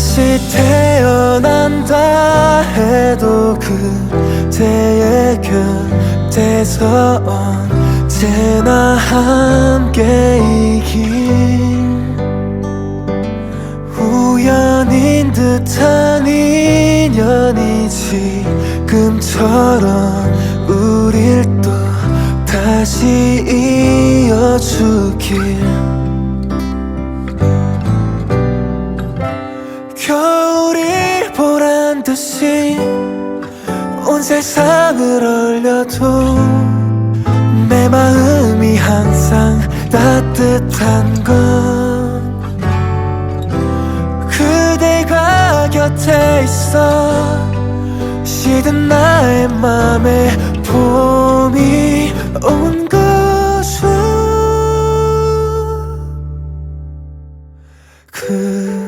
다시 태어난다 해도 그대의 곁에서 언제나 함께이길 우연인 듯한 인연이 지금처럼 우릴 또 다시 겨울이 보란 듯이 온 세상을 얼려도 내 마음이 항상 따뜻한 건 그대가 곁에 있어 시든 나의 맘에 봄이 온 것은 그